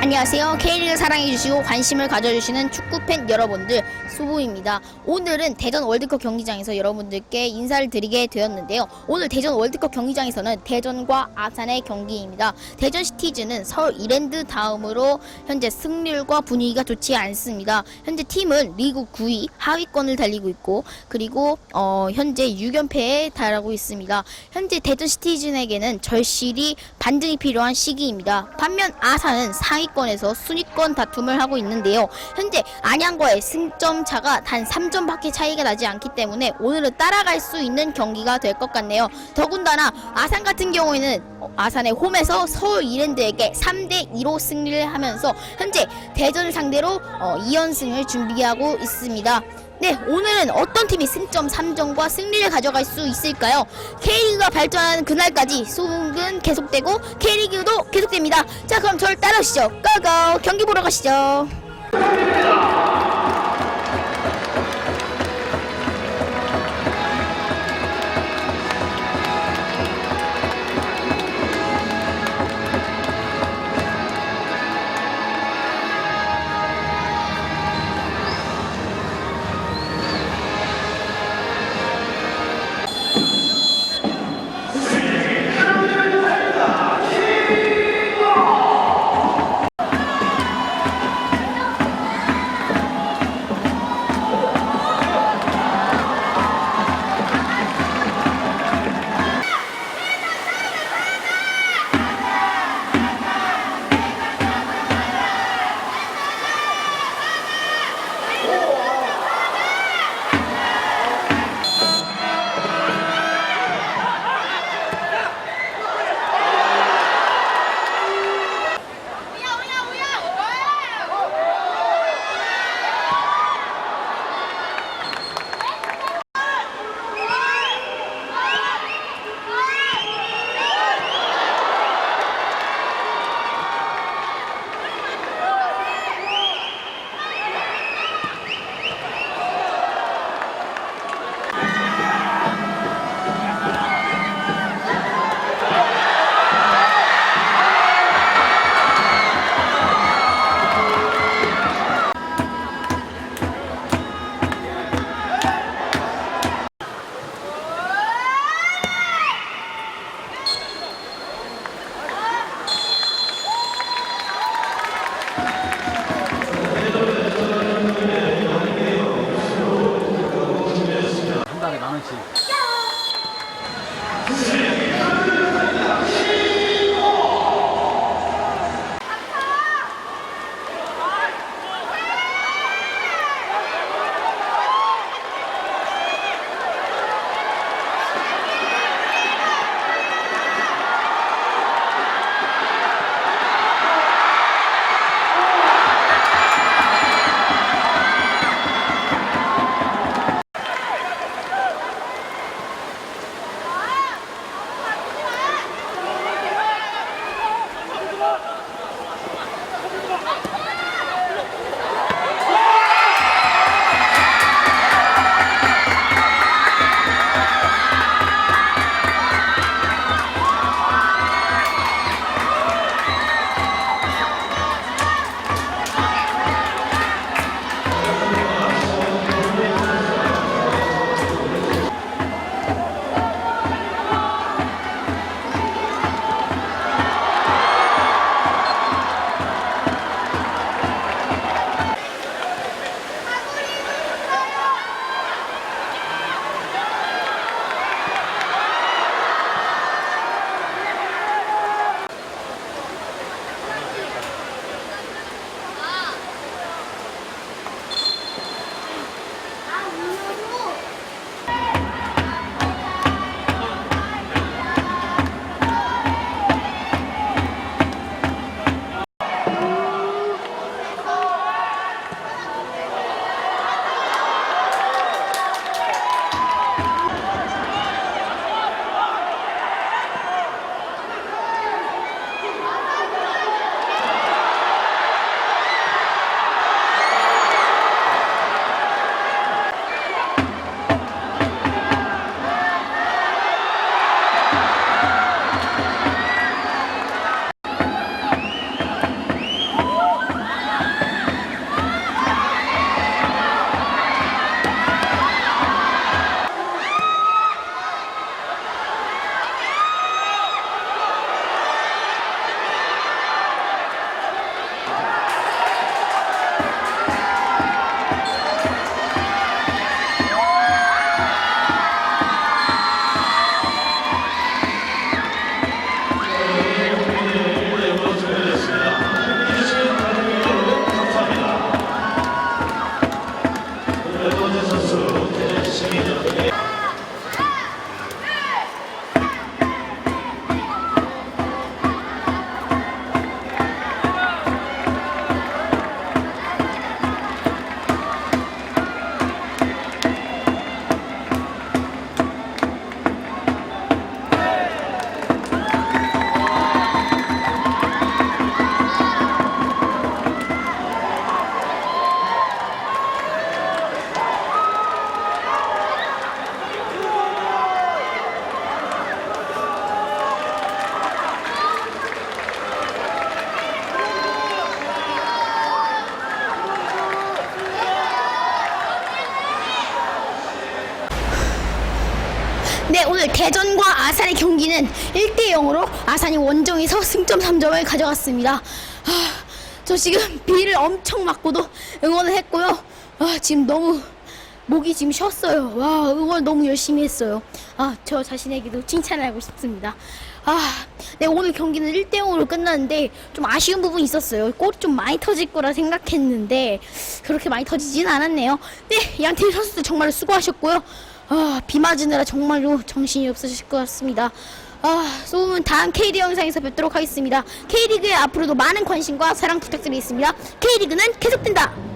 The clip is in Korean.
안녕하세요. K리그 사랑해주시고 관심을 가져주시는 축구팬 여러분들 수부입니다. 오늘은 대전 월드컵 경기장에서 여러분들께 인사를 드리게 되었는데요. 오늘 대전 월드컵 경기장에서는 대전과 아산의 경기입니다. 대전 시티즈는 서울 이랜드 다음으로 현재 승률과 분위기가 좋지 않습니다. 현재 팀은 리그 9위 하위권을 달리고 있고 그리고 어, 현재 6연패에 달하고 있습니다. 현재 대전 시티즌에게는 절실히 반등이 필요한 시기입니다. 반면 아산은 상위 권에서 순위권 다툼을 하고 있는데요. 현재 안양과의 승점 차가 단 3점밖에 차이가 나지 않기 때문에 오늘은 따라갈 수 있는 경기가 될 것 같네요. 더군다나 아산 같은 경우에는 어, 아산의 홈에서 서울 이랜드에게 3대 2로 승리를 하면서 현재 대전을 상대로 어, 2연승을 준비하고 있습니다. 네, 오늘은 어떤 팀이 승점 3점과 승리를 가져갈 수 있을까요? K리그가 발전하는 그날까지 소문은 계속되고 K리그도 계속됩니다. 자, 그럼 저를 따라오시죠. 고고! 경기 보러 가시죠. 关系。 네, 오늘 대전과 아산의 경기는 1대 0으로 아산이 원정에서 승점 3점을 가져갔습니다. 아, 저 지금 비를 엄청 맞고도 응원을 했고요. 아, 지금 너무 목이 지금 쉬었어요. 와, 응원 너무 열심히 했어요. 아, 저 자신에게도 칭찬을 하고 싶습니다. 아, 네, 오늘 경기는 1대 0으로 끝났는데 좀 아쉬운 부분이 있었어요. 골이 좀 많이 터질 거라 생각했는데 그렇게 많이 터지진 않았네요. 네, 양팀 선수들 정말 수고하셨고요. 아, 비 맞으느라 정말로 정신이 없으실 것 같습니다. 아, 소음은 다음 K리그 영상에서 뵙도록 하겠습니다. K리그에 앞으로도 많은 관심과 사랑 부탁드리겠습니다. K리그는 계속된다!